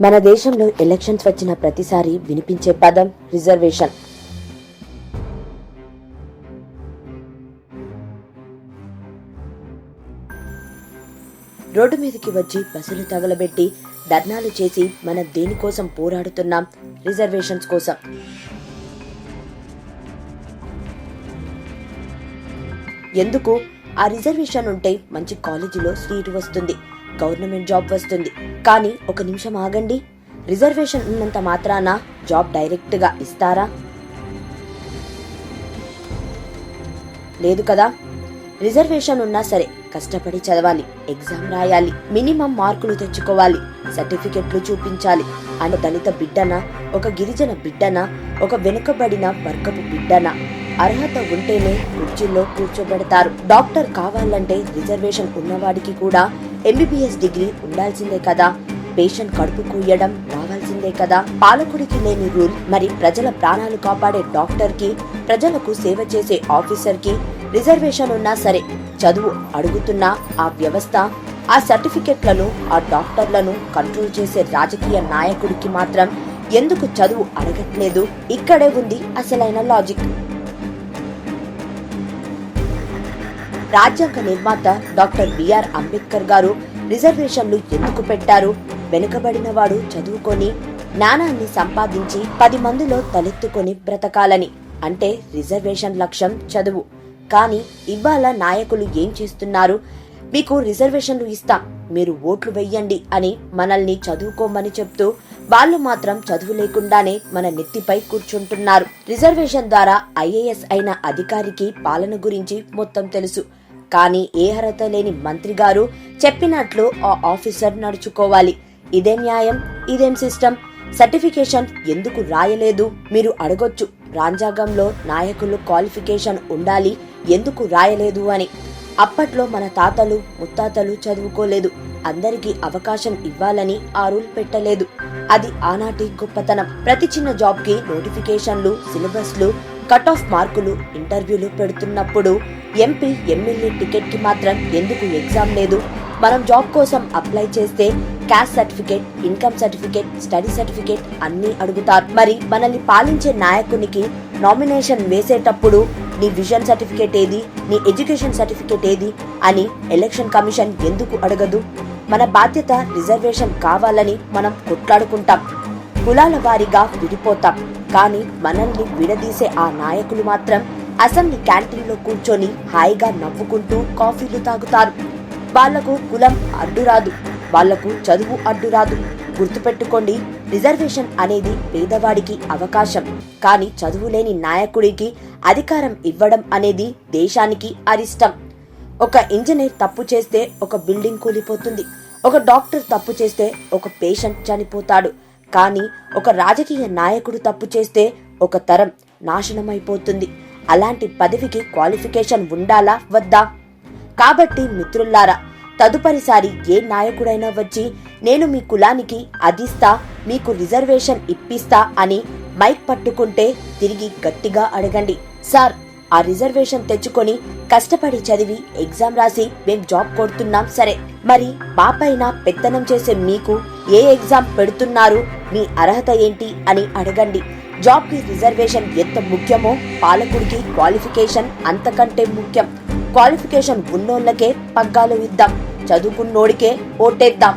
మన దేశంలో ఎలక్షన్స్ వచ్చిన ప్రతిసారి వినిపించే పదం రిజర్వేషన్. రోడ్డు మీదకి వచ్చి బస్సులు తగలబెట్టి ధర్నాలు చేసి మనం దేనికోసం పోరాడుతున్నాం రిజర్వేషన్స్ కోసం. ఎందుకు? ఆ రిజర్వేషన్ ఉంటే మంచి కాలేజీలో సీటు వస్తుంది. గవర్నమెంట్ జాబ్ వస్తుంది. కానీ ఒక నిమిషం ఆగండి. రిజర్వేషన్ ఉన్నంత మాత్రాన జాబ్ డైరెక్ట్గా ఇస్తారా? లేదు కదా. రిజర్వేషన్ ఉన్నా సరే కష్టపడి చదవాలి ఎగ్జామ్ రాయాలి మినిమం మార్కులు తెచ్చుకోవాలి సర్టిఫికెట్లు చూపించాలి. అని దళిత బిడ్డన? ఒక గిరిజన బిడ్డన? ఒక వెనుకబడిన వర్గపు బిడ్డన? అర్హత ఉంటేనే కుర్చీలో కూర్చోబెడతారు. డాక్టర్ కావాలంటే రిజర్వేషన్ ఉన్నవాడికి కూడా ఎంబీబీఎస్ డిగ్రీ ఉండాల్సిందే కదా. పేషెంట్ కడుపు కూయడం రావాల్సిందే కదా. పాలకుడికి లేని రూల్ మరి ప్రజల ప్రాణాలు కాపాడే డాక్టర్కి ప్రజలకు సేవ చేసే ఆఫీసర్కి రిజర్వేషన్ ఉన్నా సరే చదువు అడుగుతున్న ఆ వ్యవస్థ ఆ సర్టిఫికెట్లను ఆ డాక్టర్లను కంట్రోల్ చేసే రాజకీయ నాయకుడికి మాత్రం ఎందుకు చదువు అడగట్లేదు? ఇక్కడే ఉంది అసలైన లాజిక్. రాజ్యాంగ నిర్మాత డాక్టర్ బిఆర్ అంబేద్కర్ గారు రిజర్వేషన్లు ఎందుకు పెట్టారు? వెనుకబడిన వాడు చదువుకొని జ్ఞానాన్ని సంపాదించి పది మందిలో తలెత్తుకొని బ్రతకాలని. అంటే రిజర్వేషన్ లక్ష్యం చదువు. కానీ ఇవాళ నాయకులు ఏం చేస్తున్నారు? మీకు రిజర్వేషన్లు ఇస్తాం మీరు ఓట్లు వెయ్యండి అని మనల్ని చదువుకోమని చెప్తూ వాళ్ళు మాత్రం చదువు లేకుండానే మన నెత్తిపై కూర్చుంటున్నారు. రిజర్వేషన్ ద్వారా ఐఏఎస్ అయిన అధికారికి పాలన గురించి మొత్తం తెలుసు. కానీ ఏ అర్హత లేని మంత్రి గారు చెప్పినట్లు ఆ ఆఫీసర్ నడుచుకోవాలి. ఇదేం న్యాయం ఇదేం సిస్టమ్ సర్టిఫికేషన్ ఎందుకు రాయలేదు? మీరు అడగొచ్చు. రాజ్యాంగంలో నాయకులు క్వాలిఫికేషన్ ఉండాలి ఎందుకు రాయలేదు అని. అప్పట్లో మన తాతలు ముత్తాతలు చదువుకోలేదు. అందరికీ అవకాశం ఇవ్వాలని ఆ రూల్ పెట్టలేదు. అది ఆనాటి గొప్పతనం. ప్రతి చిన్న జాబ్కి నోటిఫికేషన్లు సిలబస్లు కట్ ఆఫ్ మార్కులు ఇంటర్వ్యూలు పెడుతున్నప్పుడు ఎంపీ ఎమ్మెల్యే టికెట్కి మాత్రం ఎందుకు ఎగ్జామ్ లేదు? మనం జాబ్ కోసం అప్లై చేస్తే caste certificate income certificate study certificate అన్ని అడుగుతారు. మరి మనల్ని పాలించే నాయకునికి నామినేషన్ వేసేటప్పుడు నీ విజన్ సర్టిఫికేట్ ఏది? నీ ఎడ్యుకేషన్ సర్టిఫికేట్ ఏది? అని ఎలక్షన్ కమిషన్ ఎందుకు అడగదు? మన బాధ్యత రిజర్వేషన్ కావాలని మనం కొట్లాడుకుంటాం. కులాల వారీగా విడిపోతాం. కానీ మనల్ని విడదీసే ఆ నాయకులు మాత్రం అసెంబ్లీ క్యాంటీన్లో కూర్చొని హాయిగా నవ్వుకుంటూ కాఫీలు తాగుతారు. వాళ్ళకు కులం అడ్డురాదు. వాళ్ళకు చదువు అడ్డురాదు. గుర్తుపెట్టుకోండి రిజర్వేషన్ అనేది పేదవాడికి అవకాశం. కానీ చదువులేని నాయకుడికి అధికారం ఇవ్వడం అనేది దేశానికి అరిష్టం. ఒక ఇంజనీర్ తప్పు చేస్తే ఒక బిల్డింగ్ కూలిపోతుంది. ఒక డాక్టర్ తప్పు చేస్తే ఒక పేషెంట్ చనిపోతాడు. కానీ ఒక రాజకీయ నాయకుడు తప్పు చేస్తే ఒక తరం నాశనమైపోతుంది. అలాంటి పదవికి క్వాలిఫికేషన్ ఉండాలా? వద్దా? కాబట్టి మిత్రుల్లారా తదుపరిసారి ఏ నాయకుడైనా వచ్చి నేను మీ కులానికి అదిస్తా మీకు రిజర్వేషన్ ఇప్పిస్తా అని మైక్ పట్టుకుంటే తిరిగి గట్టిగా అడగండి. సార్ ఆ రిజర్వేషన్ తెచ్చుకొని కష్టపడి చదివి ఎగ్జామ్ రాసి మేం జాబ్ కొడుతున్నాం సరే. మరి మా పైన పెత్తనం చేసే మీకు ఏ ఎగ్జామ్ పెడుతున్నారు మీ అర్హత ఏంటి అని అడగండి. జాబ్కి రిజర్వేషన్ ఎంత ముఖ్యమో పాలకుడికి క్వాలిఫికేషన్ అంతకంటే ముఖ్యం. క్వాలిఫికేషన్ ఉన్నోళ్ళకే పగ్గాలు ఇద్దాం. చదువుకున్నోడికే ఓటేద్దాం.